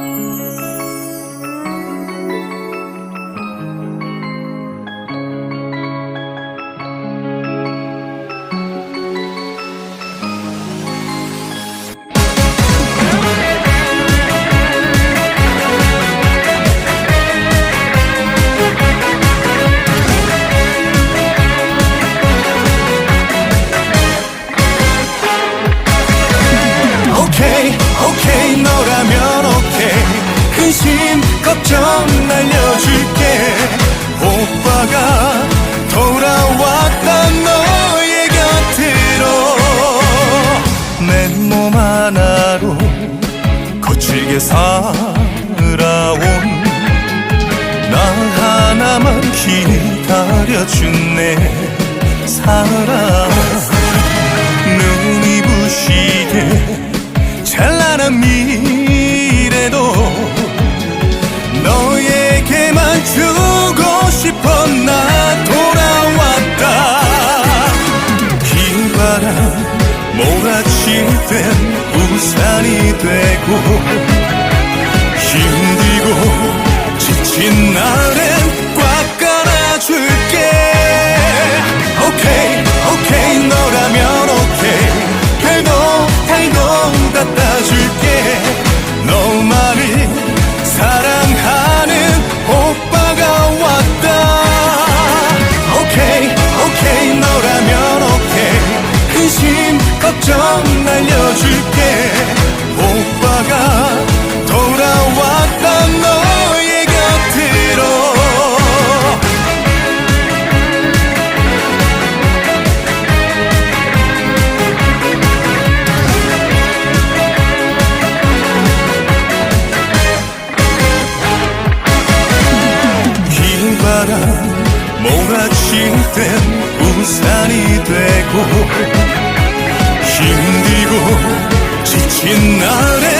Música 내 사랑 눈이 부시게 찬란한 미래도 너에게만 주고 싶어 나 돌아왔다. 긴 바람 몰아칠 땐 우산이 되고 힘들고 지친 날 바람 몰아칠 땐 우산이 되고 힘들고 지친 날에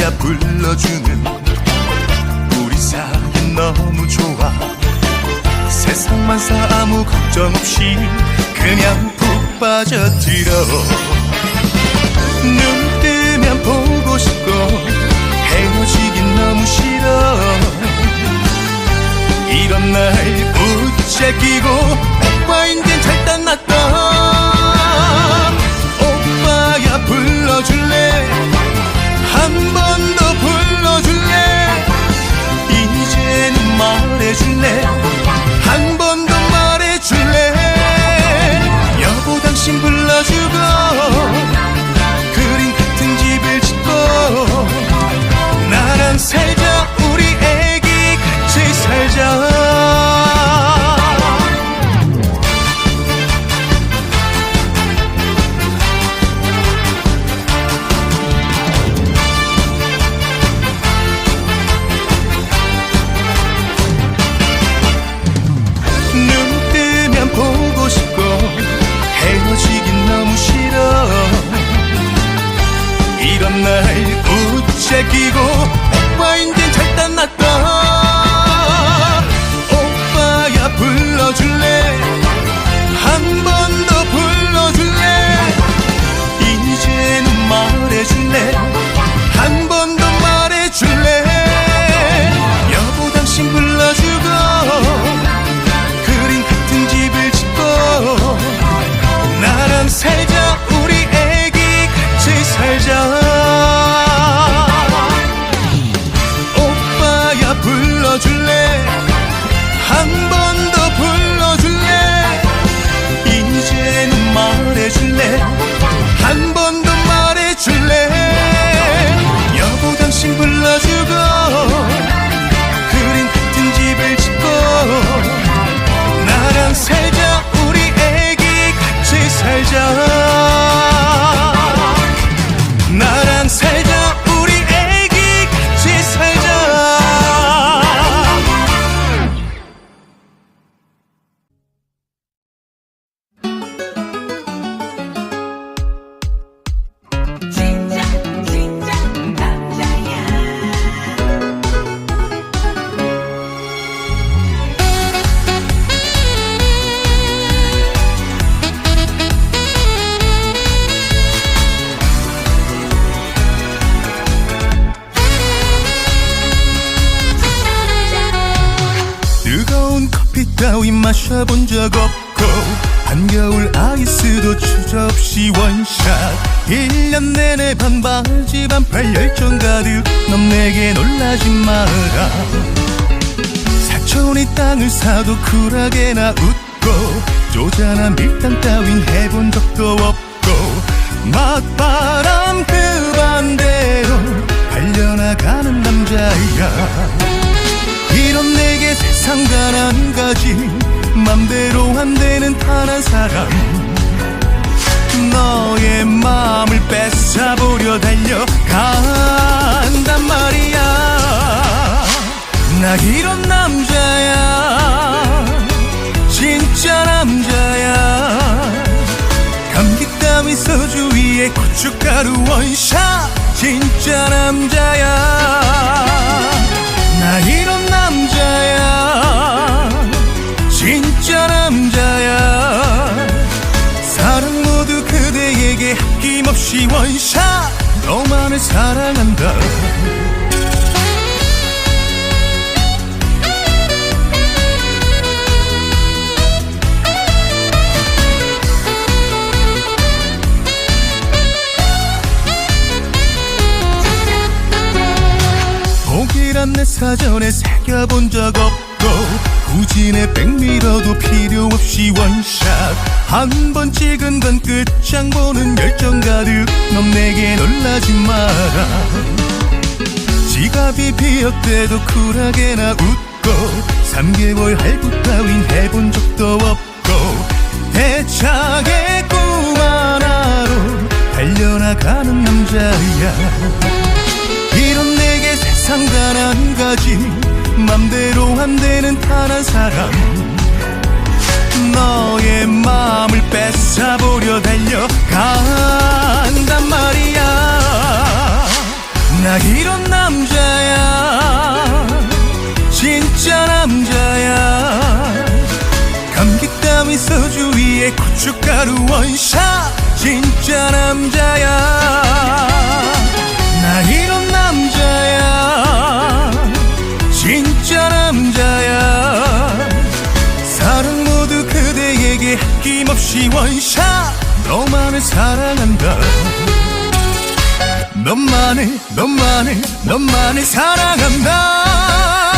야 불러주는 우리 사이 너무 좋아. 세상만사 아무 걱정 없이 그냥 푹 빠져들어. 눈 뜨면 보고 싶고 헤어지긴 너무 싫어. 이런 날 붙잡기고 마셔본 적 없고 한겨울 아이스도 추접시 원샷. 1년 내내 반바지 반팔 열정 가득 넌 내게 놀라지 마라. 사촌이 땅을 사도 쿨하게나 웃고 쪼잔한 밀당 따윈 해본 적도 없고 맞바람 그 반대로 달려나가는 남자야. 이런 내게 세상 단한 가지 맘대로 안 되는 단한 사람. 너의 마음을 뺏어보려 달려간단 말이야. 나 이런 남자야. 진짜 남자야. 감기 따위 소주 위에 고춧가루 원샷. 진짜 남자야 원샷 너만을 사랑한다. 독일한 내 사전에 새겨본 적 없고 내 백미러도 필요 없이 원샷. 한 번 찍은 건 끝장 보는 열정 가득 넌 내게 놀라지 마라. 지갑이 비었대도 쿨하게나 웃고 3개월 할부 따윈 해본 적도 없고 대차게 꿈 하나로 달려나가는 남자야. 이런 내게 세상 단 한 가지 맘대로 안 되는 단한 사람. 너의 마음을 뺏어보려 달려간단 말이야. 나 이런 남자야. 진짜 남자야. 감기 따위 소주 위에 고춧가루 원샷. 진짜 남자야 원샷 너만을 사랑한다 너만을 너만을 너만을 사랑한다